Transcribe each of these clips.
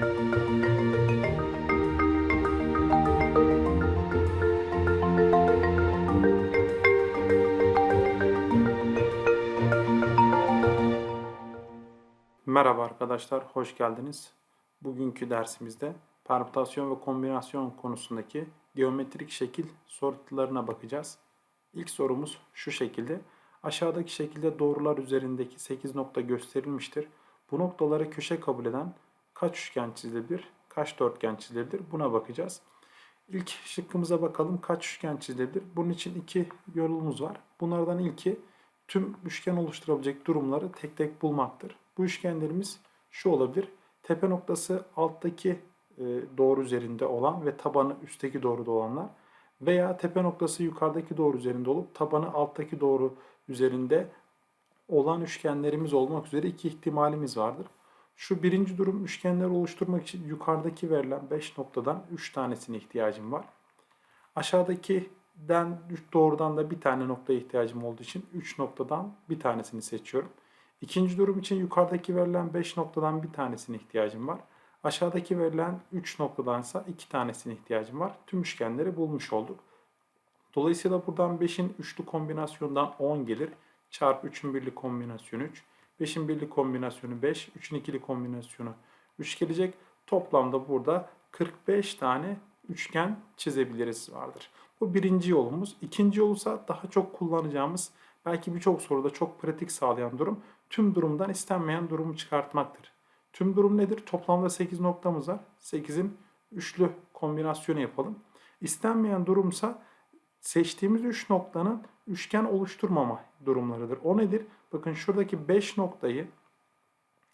Merhaba arkadaşlar, hoş geldiniz. Bugünkü dersimizde permütasyon ve kombinasyon konusundaki geometrik şekil sorularına bakacağız. İlk sorumuz şu şekilde. Aşağıdaki şekilde doğrular üzerindeki 8 nokta gösterilmiştir. Bu noktaları köşe kabul eden kaç üçgen çizilebilir, kaç dörtgen çizilebilir buna bakacağız. İlk şıkkımıza bakalım kaç üçgen çizilebilir. Bunun için iki yolumuz var. Bunlardan ilki tüm üçgen oluşturabilecek durumları tek tek bulmaktır. Bu üçgenlerimiz şu olabilir. Tepe noktası alttaki e, doğru üzerinde olan ve tabanı üstteki doğruda olanlar veya tepe noktası yukarıdaki doğru üzerinde olup tabanı alttaki doğru üzerinde olan üçgenlerimiz olmak üzere iki ihtimalimiz vardır. Şu birinci durum üçgenler oluşturmak için yukarıdaki verilen 5 noktadan 3 tanesine ihtiyacım var. Aşağıdakinden doğrudan da bir tane noktaya ihtiyacım olduğu için 3 noktadan bir tanesini seçiyorum. İkinci durum için yukarıdaki verilen 5 noktadan bir tanesine ihtiyacım var. Aşağıdaki verilen 3 noktadansa 2 tanesine ihtiyacım var. Tüm üçgenleri bulmuş olduk. Dolayısıyla buradan 5'in üçlü kombinasyonundan 10 gelir. Çarpı 3'ün birli kombinasyonu 3. 5'in birli kombinasyonu 5. 3'ün ikili kombinasyonu 3 gelecek. Toplamda burada 45 tane üçgen çizebiliriz vardır. Bu birinci yolumuz. İkinci yolsa daha çok kullanacağımız belki birçok soruda çok pratik sağlayan durum tüm durumdan istenmeyen durumu çıkartmaktır. Tüm durum nedir? Toplamda 8 noktamız var. 8'in üçlü kombinasyonu yapalım. İstenmeyen durumsa seçtiğimiz 3 noktanın üçgen oluşturmama durumlarıdır. O nedir? Bakın şuradaki 5 noktayı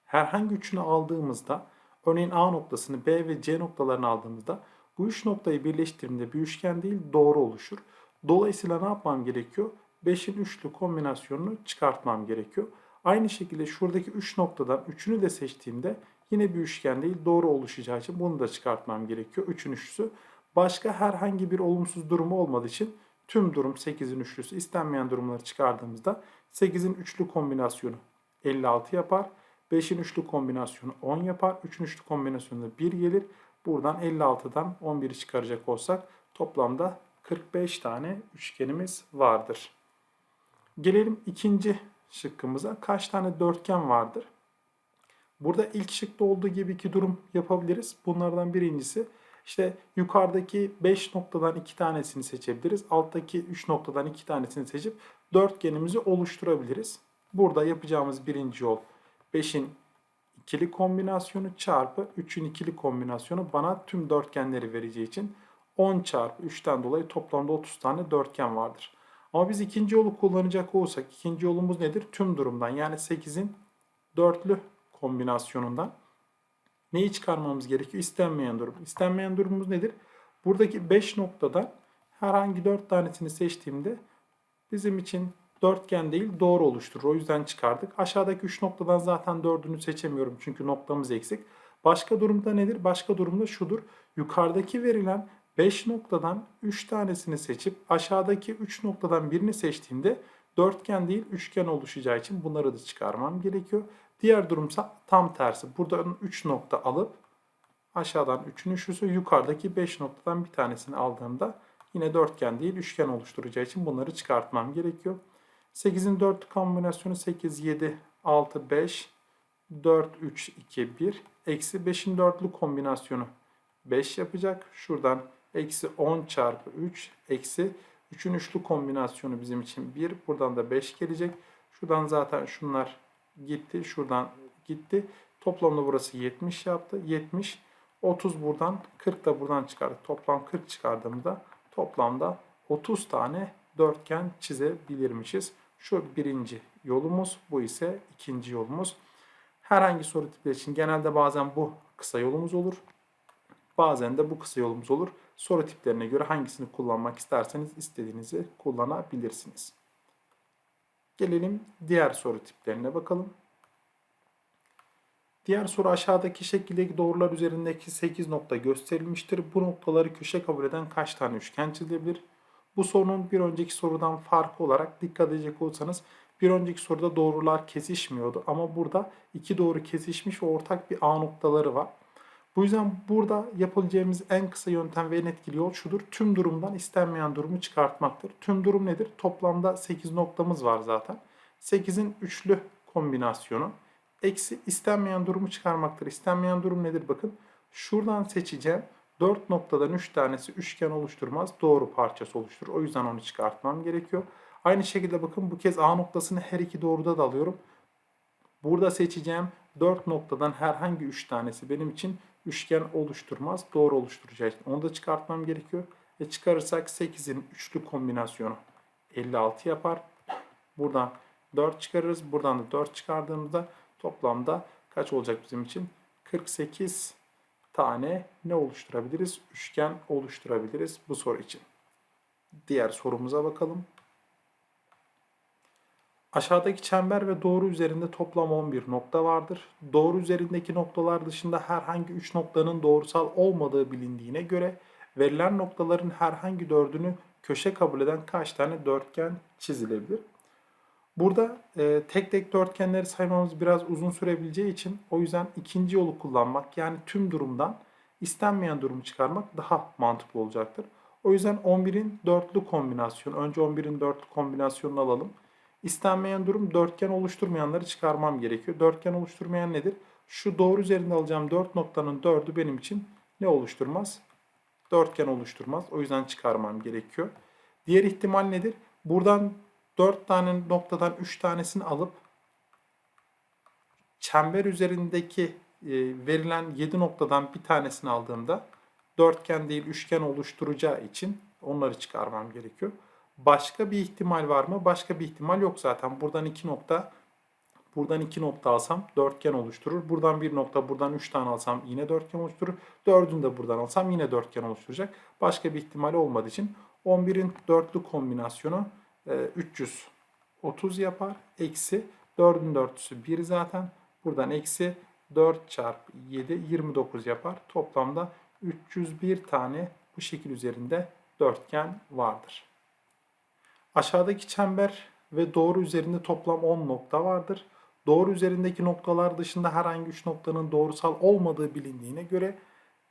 herhangi üçünü aldığımızda örneğin A noktasını B ve C noktalarını aldığımızda bu üç noktayı birleştirdiğimde bir üçgen değil doğru oluşur. Dolayısıyla ne yapmam gerekiyor? 5'in üçlü kombinasyonunu çıkartmam gerekiyor. Aynı şekilde şuradaki 3 noktadan 3'ünü de seçtiğimde yine bir üçgen değil doğru oluşacağı için bunu da çıkartmam gerekiyor. 3'ün üçlüsü. Başka herhangi bir olumsuz durumu olmadığı için tüm durum 8'in üçlüsü istenmeyen durumları çıkardığımızda 8'in üçlü kombinasyonu 56 yapar. 5'in üçlü kombinasyonu 10 yapar. 3'ün üçlü kombinasyonu 1 gelir. Buradan 56'dan 11'i çıkaracak olsak toplamda 45 tane üçgenimiz vardır. Gelelim ikinci şıkkımıza. Kaç tane dörtgen vardır? Burada ilk şıkta olduğu gibi iki durum yapabiliriz. Bunlardan birincisi işte yukarıdaki 5 noktadan 2 tanesini seçebiliriz. Alttaki 3 noktadan 2 tanesini seçip dörtgenimizi oluşturabiliriz. Burada yapacağımız birinci yol 5'in ikili kombinasyonu çarpı 3'ün ikili kombinasyonu bana tüm dörtgenleri vereceği için 10 çarpı 3'ten dolayı toplamda 30 tane dörtgen vardır. Ama biz ikinci yolu kullanacak olursak ikinci yolumuz nedir? Tüm durumdan yani 8'in dörtlü kombinasyonundan neyi çıkarmamız gerekiyor? İstenmeyen durum. İstenmeyen durumumuz nedir? Buradaki 5 noktadan herhangi 4 tanesini seçtiğimde bizim için dörtgen değil doğru oluşturur. O yüzden çıkardık. Aşağıdaki 3 noktadan zaten 4'ünü seçemiyorum çünkü noktamız eksik. Başka durumda nedir? Başka durumda şudur. Yukarıdaki verilen 5 noktadan 3 tanesini seçip aşağıdaki 3 noktadan birini seçtiğimde dörtgen değil üçgen oluşacağı için bunları da çıkarmam gerekiyor. Diğer durumsa tam tersi. Buradan 3 nokta alıp aşağıdan 3'ün üçlüsü yukarıdaki 5 noktadan bir tanesini aldığımda yine dörtgen değil üçgen oluşturacağı için bunları çıkartmam gerekiyor. 8'in 4 kombinasyonu 8, 7, 6, 5, 4, 3, 2, 1. Eksi 5'in dörtlü kombinasyonu 5 yapacak. Şuradan eksi 10 çarpı 3 eksi 3'ün üçlü kombinasyonu bizim için 1. Buradan da 5 gelecek. Şuradan zaten şunlar gitti. Şuradan gitti. Toplamda burası 70 yaptı. 70. 30 buradan 40 da buradan çıkardık. Toplam 40 çıkardığımda toplamda 30 tane dörtgen çizebilirmişiz. Şu birinci yolumuz. Bu ise ikinci yolumuz. Herhangi soru tipleri için genelde bazen bu kısa yolumuz olur. Bazen de bu kısa yolumuz olur. Soru tiplerine göre hangisini kullanmak isterseniz istediğinizi kullanabilirsiniz. Gelelim diğer soru tiplerine bakalım. Diğer soru aşağıdaki şekildeki doğrular üzerindeki 8 nokta gösterilmiştir. Bu noktaları köşe kabul eden kaç tane üçgen çizilebilir? Bu sorunun bir önceki sorudan farkı olarak dikkat edecek olursanız bir önceki soruda doğrular kesişmiyordu ama burada iki doğru kesişmiş ve ortak bir A noktaları var. Bu yüzden burada yapabileceğimiz en kısa yöntem ve en etkili yol şudur. Tüm durumdan istenmeyen durumu çıkartmaktır. Tüm durum nedir? Toplamda 8 noktamız var zaten. 8'in üçlü kombinasyonu. Eksi istenmeyen durumu çıkarmaktır. İstenmeyen durum nedir? Bakın şuradan seçeceğim. 4 noktadan 3 tanesi üçgen oluşturmaz. Doğru parçası oluşturur. O yüzden onu çıkartmam gerekiyor. Aynı şekilde bakın bu kez A noktasını her iki doğruda da alıyorum. Burada seçeceğim 4 noktadan herhangi 3 tanesi benim için üçgen oluşturmaz. Doğru oluşturacak. Onu da çıkartmam gerekiyor. Ve çıkarırsak 8'in üçlü kombinasyonu 56 yapar. Buradan 4 çıkarırız. Buradan da 4 çıkardığımızda toplamda kaç olacak bizim için? 48 tane ne oluşturabiliriz? Üçgen oluşturabiliriz bu soru için. Diğer sorumuza bakalım. Aşağıdaki çember ve doğru üzerinde toplam 11 nokta vardır. Doğru üzerindeki noktalar dışında herhangi 3 noktanın doğrusal olmadığı bilindiğine göre verilen noktaların herhangi dördünü köşe kabul eden kaç tane dörtgen çizilebilir? Burada e, tek tek dörtgenleri saymamız biraz uzun sürebileceği için o yüzden ikinci yolu kullanmak yani tüm durumdan istenmeyen durumu çıkarmak daha mantıklı olacaktır. O yüzden 11'in dörtlü kombinasyonu, önce 11'in dörtlü kombinasyonunu alalım. İstenmeyen durum dörtgen oluşturmayanları çıkarmam gerekiyor. Dörtgen oluşturmayan nedir? Şu doğru üzerinde alacağım 4 noktanın 4'ü benim için ne oluşturmaz? Dörtgen oluşturmaz. O yüzden çıkarmam gerekiyor. Diğer ihtimal nedir? Buradan 4 tane noktadan 3 tanesini alıp çember üzerindeki e, verilen 7 noktadan bir tanesini aldığımda dörtgen değil üçgen oluşturacağı için onları çıkarmam gerekiyor. Başka bir ihtimal var mı? Başka bir ihtimal yok zaten. Buradan 2 nokta Buradan 2 nokta alsam dörtgen oluşturur. Buradan bir nokta, buradan 3 tane alsam yine dörtgen oluşturur. Dördünü de buradan alsam yine dörtgen oluşturacak. Başka bir ihtimal olmadığı için 11'in dörtlü kombinasyonu 330 yapar. Eksi 4'ün dörtlüsü 1 zaten. Buradan eksi 4 çarpı 7 29 yapar. Toplamda 301 tane bu şekil üzerinde dörtgen vardır. Aşağıdaki çember ve doğru üzerinde toplam 10 nokta vardır. Doğru üzerindeki noktalar dışında herhangi 3 noktanın doğrusal olmadığı bilindiğine göre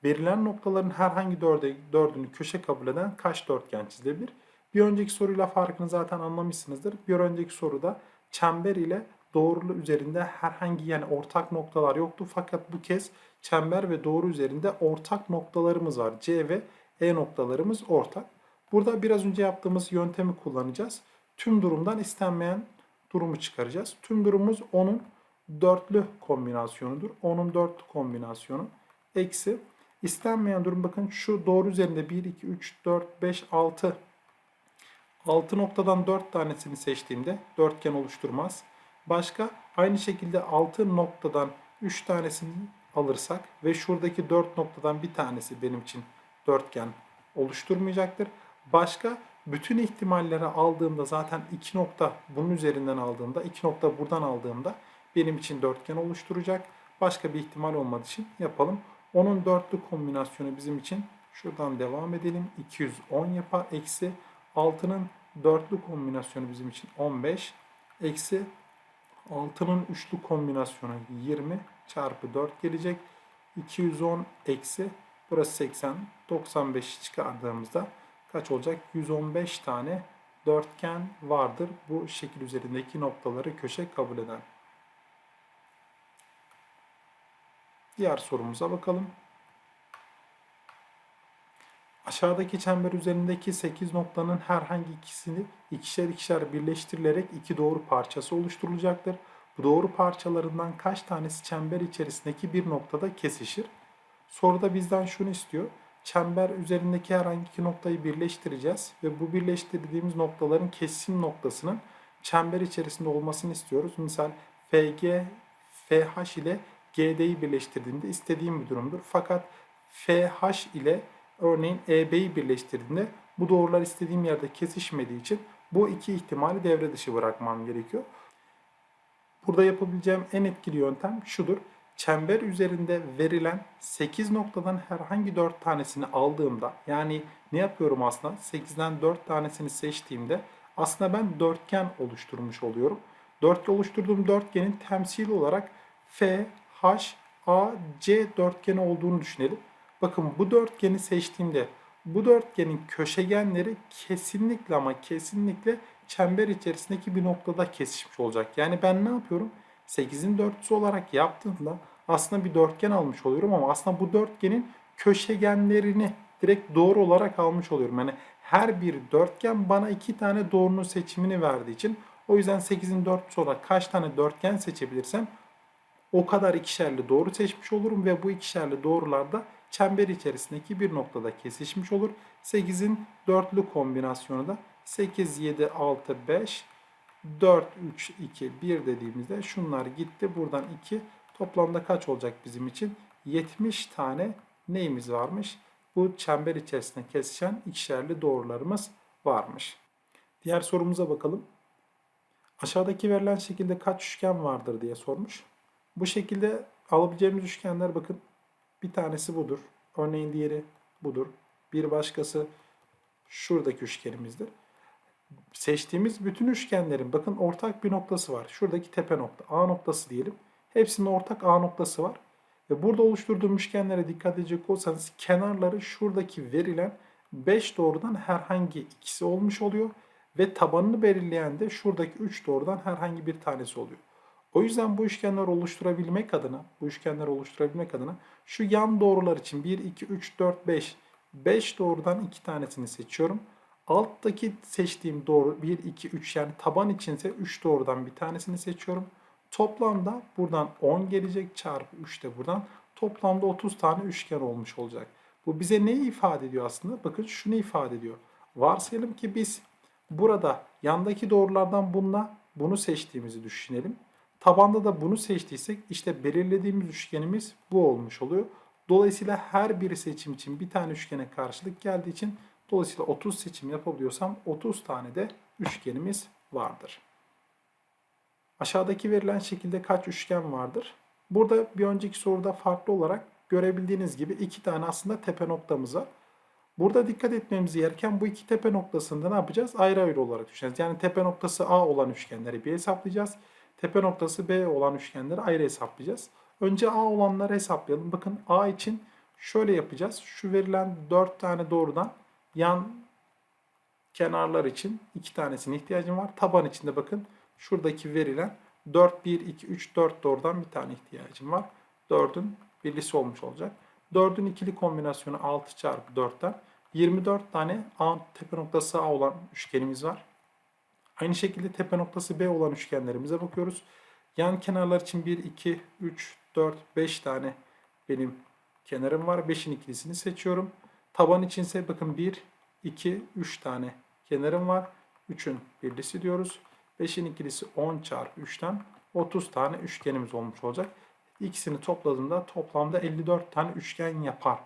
verilen noktaların herhangi dörde, dördünü köşe kabul eden kaç dörtgen çizilebilir? Bir önceki soruyla farkını zaten anlamışsınızdır. Bir önceki soruda çember ile doğrulu üzerinde herhangi yani ortak noktalar yoktu. Fakat bu kez çember ve doğru üzerinde ortak noktalarımız var. C ve E noktalarımız ortak. Burada biraz önce yaptığımız yöntemi kullanacağız. Tüm durumdan istenmeyen durumu çıkaracağız. Tüm durumumuz onun dörtlü kombinasyonudur. Onun dörtlü kombinasyonu eksi istenmeyen durum bakın şu doğru üzerinde 1, 2, 3, 4, 5, 6 6 noktadan 4 tanesini seçtiğimde dörtgen oluşturmaz. Başka aynı şekilde 6 noktadan 3 tanesini alırsak ve şuradaki 4 noktadan bir tanesi benim için dörtgen oluşturmayacaktır. Başka bütün ihtimalleri aldığımda zaten 2 nokta bunun üzerinden aldığımda 2 nokta buradan aldığımda benim için dörtgen oluşturacak. Başka bir ihtimal olmadığı için yapalım. Onun dörtlü kombinasyonu bizim için şuradan devam edelim. 210 yapar. Eksi 6'nın dörtlü kombinasyonu bizim için 15. Eksi 6'nın üçlü kombinasyonu 20 çarpı 4 gelecek. 210 eksi burası 80. 95'i çıkardığımızda kaç olacak? 115 tane dörtgen vardır. Bu şekil üzerindeki noktaları köşe kabul eden. Diğer sorumuza bakalım. Aşağıdaki çember üzerindeki 8 noktanın herhangi ikisini ikişer ikişer birleştirilerek iki doğru parçası oluşturulacaktır. Bu doğru parçalarından kaç tanesi çember içerisindeki bir noktada kesişir? Soruda bizden şunu istiyor. Çember üzerindeki herhangi iki noktayı birleştireceğiz ve bu birleştirdiğimiz noktaların kesim noktasının çember içerisinde olmasını istiyoruz. Misal FG, FH ile GD'yi birleştirdiğimde istediğim bir durumdur. Fakat FH ile örneğin EB'yi birleştirdiğimde bu doğrular istediğim yerde kesişmediği için bu iki ihtimali devre dışı bırakmam gerekiyor. Burada yapabileceğim en etkili yöntem şudur. Çember üzerinde verilen 8 noktadan herhangi 4 tanesini aldığımda yani ne yapıyorum aslında? 8'den 4 tanesini seçtiğimde aslında ben dörtgen oluşturmuş oluyorum. Dörtgen oluşturduğum dörtgenin temsili olarak F, H, AC dörtgeni olduğunu düşünelim. Bakın bu dörtgeni seçtiğimde bu dörtgenin köşegenleri kesinlikle ama kesinlikle çember içerisindeki bir noktada kesişmiş olacak. Yani ben ne yapıyorum? 8'in dörtlüsü olarak yaptığımda aslında bir dörtgen almış oluyorum ama aslında bu dörtgenin köşegenlerini direkt doğru olarak almış oluyorum. Yani her bir dörtgen bana iki tane doğrunun seçimini verdiği için o yüzden 8'in dörtlüsü olarak kaç tane dörtgen seçebilirsem o kadar ikişerli doğru seçmiş olurum ve bu ikişerli doğrular da çember içerisindeki bir noktada kesişmiş olur. 8'in dörtlü kombinasyonu da 8, 7, 6, 5, 4, 3, 2, 1 dediğimizde şunlar gitti. Buradan 2 toplamda kaç olacak bizim için? 70 tane neyimiz varmış? Bu çember içerisinde kesişen ikişerli doğrularımız varmış. Diğer sorumuza bakalım. Aşağıdaki verilen şekilde kaç üçgen vardır diye sormuş. Bu şekilde alabileceğimiz üçgenler bakın bir tanesi budur. Örneğin diğeri budur. Bir başkası şuradaki üçgenimizdir. Seçtiğimiz bütün üçgenlerin bakın ortak bir noktası var. Şuradaki tepe nokta A noktası diyelim. Hepsinin ortak A noktası var. Ve burada oluşturduğum üçgenlere dikkat edecek olsanız kenarları şuradaki verilen 5 doğrudan herhangi ikisi olmuş oluyor. Ve tabanını belirleyen de şuradaki 3 doğrudan herhangi bir tanesi oluyor. O yüzden bu üçgenler oluşturabilmek adına, bu üçgenler oluşturabilmek adına şu yan doğrular için 1, 2, 3, 4, 5, 5 doğrudan 2 tanesini seçiyorum. Alttaki seçtiğim doğru 1, 2, 3 yani taban içinse 3 doğrudan bir tanesini seçiyorum. Toplamda buradan 10 gelecek çarpı 3 de buradan. Toplamda 30 tane üçgen olmuş olacak. Bu bize neyi ifade ediyor aslında? Bakın şunu ifade ediyor. Varsayalım ki biz burada yandaki doğrulardan bununla bunu seçtiğimizi düşünelim. Tabanda da bunu seçtiysek işte belirlediğimiz üçgenimiz bu olmuş oluyor. Dolayısıyla her bir seçim için bir tane üçgene karşılık geldiği için dolayısıyla 30 seçim yapabiliyorsam 30 tane de üçgenimiz vardır. Aşağıdaki verilen şekilde kaç üçgen vardır? Burada bir önceki soruda farklı olarak görebildiğiniz gibi iki tane aslında tepe noktamız var. Burada dikkat etmemiz gereken bu iki tepe noktasında ne yapacağız? Ayrı ayrı olarak düşüneceğiz. Yani tepe noktası A olan üçgenleri bir hesaplayacağız. Tepe noktası B olan üçgenleri ayrı hesaplayacağız. Önce A olanları hesaplayalım. Bakın A için şöyle yapacağız. Şu verilen 4 tane doğrudan yan kenarlar için 2 tanesine ihtiyacım var. Taban içinde bakın şuradaki verilen 4, 1, 2, 3, 4 doğrudan bir tane ihtiyacım var. 4'ün birlisi olmuş olacak. 4'ün ikili kombinasyonu 6 çarpı 4'ten 24 tane A tepe noktası A olan üçgenimiz var. Aynı şekilde tepe noktası B olan üçgenlerimize bakıyoruz. Yan kenarlar için 1, 2, 3, 4, 5 tane benim kenarım var. 5'in ikilisini seçiyorum. Taban içinse bakın 1, 2, 3 tane kenarım var. 3'ün birlisi diyoruz. 5'in ikilisi 10 çarpı 3'ten 30 tane üçgenimiz olmuş olacak. İkisini topladığımda toplamda 54 tane üçgen yapar.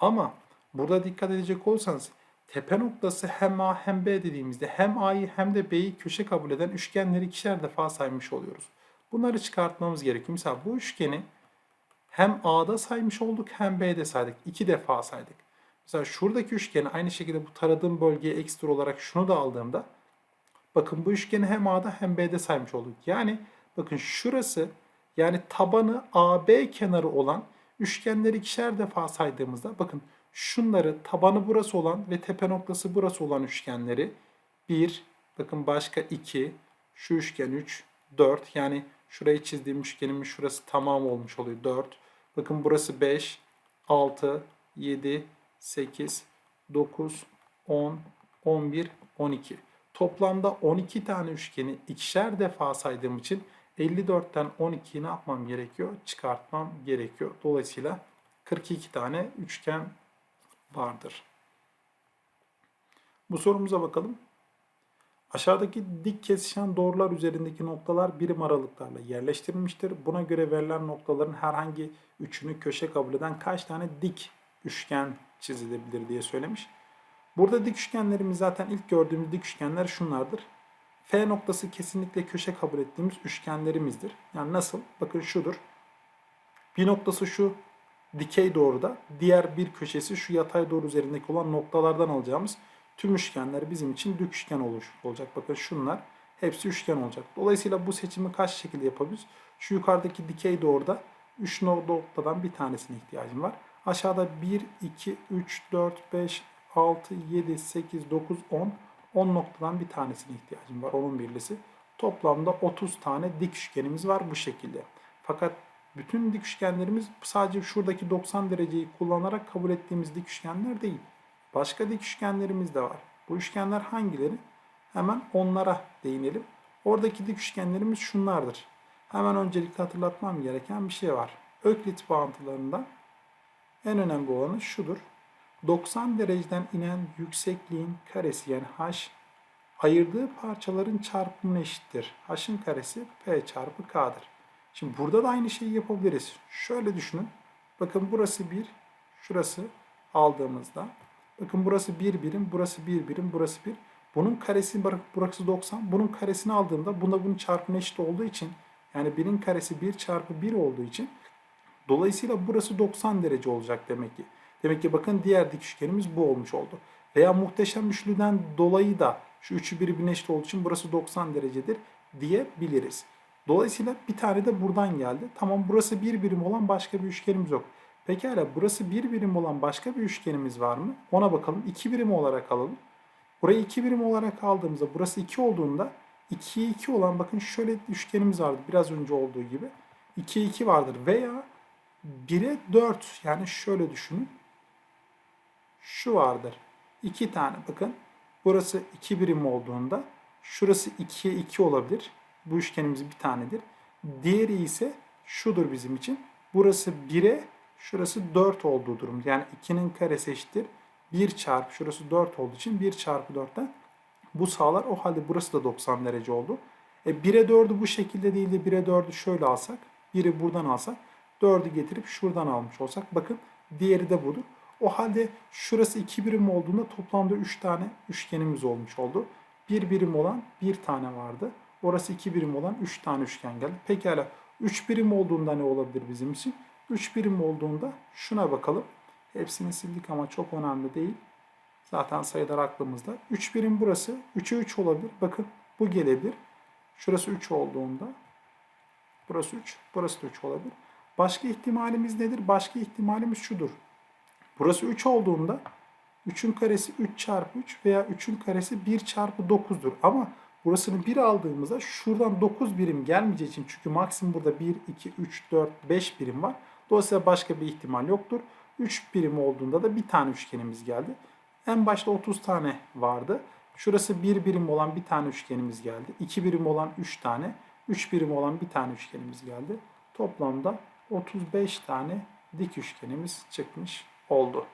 Ama burada dikkat edecek olursanız tepe noktası hem A hem B dediğimizde hem A'yı hem de B'yi köşe kabul eden üçgenleri ikişer defa saymış oluyoruz. Bunları çıkartmamız gerekiyor. Mesela bu üçgeni hem A'da saymış olduk hem B'de saydık. İki defa saydık. Mesela şuradaki üçgeni aynı şekilde bu taradığım bölgeye ekstra olarak şunu da aldığımda bakın bu üçgeni hem A'da hem B'de saymış olduk. Yani bakın şurası yani tabanı AB kenarı olan üçgenleri ikişer defa saydığımızda bakın şunları tabanı burası olan ve tepe noktası burası olan üçgenleri 1, bakın başka 2, şu üçgen 3, 4 yani şurayı çizdiğim üçgenimin şurası tamam olmuş oluyor 4. Bakın burası 5, 6, 7, 8, 9, 10, 11, 12. Toplamda 12 tane üçgeni ikişer defa saydığım için 54'ten 12'yi ne yapmam gerekiyor? Çıkartmam gerekiyor. Dolayısıyla 42 tane üçgen vardır. Bu sorumuza bakalım. Aşağıdaki dik kesişen doğrular üzerindeki noktalar birim aralıklarla yerleştirilmiştir. Buna göre verilen noktaların herhangi üçünü köşe kabul eden kaç tane dik üçgen çizilebilir diye söylemiş. Burada dik üçgenlerimiz zaten ilk gördüğümüz dik üçgenler şunlardır. F noktası kesinlikle köşe kabul ettiğimiz üçgenlerimizdir. Yani nasıl? Bakın şudur. Bir noktası şu dikey doğruda, diğer bir köşesi şu yatay doğru üzerindeki olan noktalardan alacağımız tüm üçgenler bizim için dik üçgen olacak. Bakın şunlar hepsi üçgen olacak. Dolayısıyla bu seçimi kaç şekilde yapabiliriz? Şu yukarıdaki dikey doğruda 3 noktadan bir tanesine ihtiyacım var. Aşağıda 1, 2, 3, 4, 5, 6, 7, 8, 9, 10. 10 noktadan bir tanesine ihtiyacım var. Onun birlisi. Toplamda 30 tane dik üçgenimiz var bu şekilde. Fakat bütün dik üçgenlerimiz sadece şuradaki 90 dereceyi kullanarak kabul ettiğimiz dik üçgenler değil. Başka dik üçgenlerimiz de var. Bu üçgenler hangileri? Hemen onlara değinelim. Oradaki dik üçgenlerimiz şunlardır. Hemen öncelikle hatırlatmam gereken bir şey var. Öklit bağıntılarından en önemli olanı şudur. 90 dereceden inen yüksekliğin karesi yani h ayırdığı parçaların çarpımına eşittir. h'ın karesi p çarpı k'dır. Şimdi burada da aynı şeyi yapabiliriz. Şöyle düşünün. Bakın burası 1, şurası aldığımızda. Bakın burası 1 birim, burası 1 birim, burası 1. Bunun karesi burası 90. Bunun karesini aldığımda buna bunun çarpımı eşit olduğu için yani 1'in karesi 1 çarpı 1 olduğu için dolayısıyla burası 90 derece olacak demek ki. Demek ki bakın diğer dik üçgenimiz bu olmuş oldu. Veya muhteşem üçlüden dolayı da şu üçü birbirine eşit olduğu için burası 90 derecedir diyebiliriz. Dolayısıyla bir tane de buradan geldi. Tamam burası bir birim olan başka bir üçgenimiz yok. Pekala burası bir birim olan başka bir üçgenimiz var mı? Ona bakalım. 2 birim olarak alalım. Burayı 2 birim olarak aldığımızda burası 2 olduğunda 2'ye 2 olan bakın şöyle üçgenimiz vardı biraz önce olduğu gibi. 2'ye 2 vardır veya 1'e 4 yani şöyle düşünün. Şu vardır. 2 tane bakın. Burası 2 birim olduğunda şurası 2'ye 2 olabilir. Bu üçgenimiz bir tanedir. Diğeri ise şudur bizim için. Burası 1'e şurası 4 olduğu durum. Yani 2'nin karesi eşittir. 1 çarpı şurası 4 olduğu için 1 çarpı 4'ten bu sağlar. O halde burası da 90 derece oldu. E 1'e 4'ü bu şekilde değil de 1'e 4'ü şöyle alsak. 1'i buradan alsak. 4'ü getirip şuradan almış olsak. Bakın diğeri de budur. O halde şurası 2 birim olduğunda toplamda 3 tane üçgenimiz olmuş oldu. 1 birim olan 1 tane vardı. Orası 2 birim olan 3 tane üçgen geldi. Pekala 3 birim olduğunda ne olabilir bizim için? 3 birim olduğunda şuna bakalım. Hepsini sildik ama çok önemli değil. Zaten sayılar aklımızda. 3 birim burası. 3'e 3 olabilir. Bakın bu gelebilir. Şurası 3 olduğunda burası 3, burası da 3 olabilir. Başka ihtimalimiz nedir? Başka ihtimalimiz şudur. Burası 3 olduğunda 3'ün karesi 3 çarpı 3 veya 3'ün karesi 1 çarpı 9'dur. Ama burasını 1 aldığımızda şuradan 9 birim gelmeyeceği için çünkü maksimum burada 1, 2, 3, 4, 5 birim var. Dolayısıyla başka bir ihtimal yoktur. 3 birim olduğunda da bir tane üçgenimiz geldi. En başta 30 tane vardı. Şurası 1 birim olan bir tane üçgenimiz geldi. 2 birim olan 3 tane, 3 birim olan bir tane üçgenimiz geldi. Toplamda 35 tane dik üçgenimiz çıkmış oldu.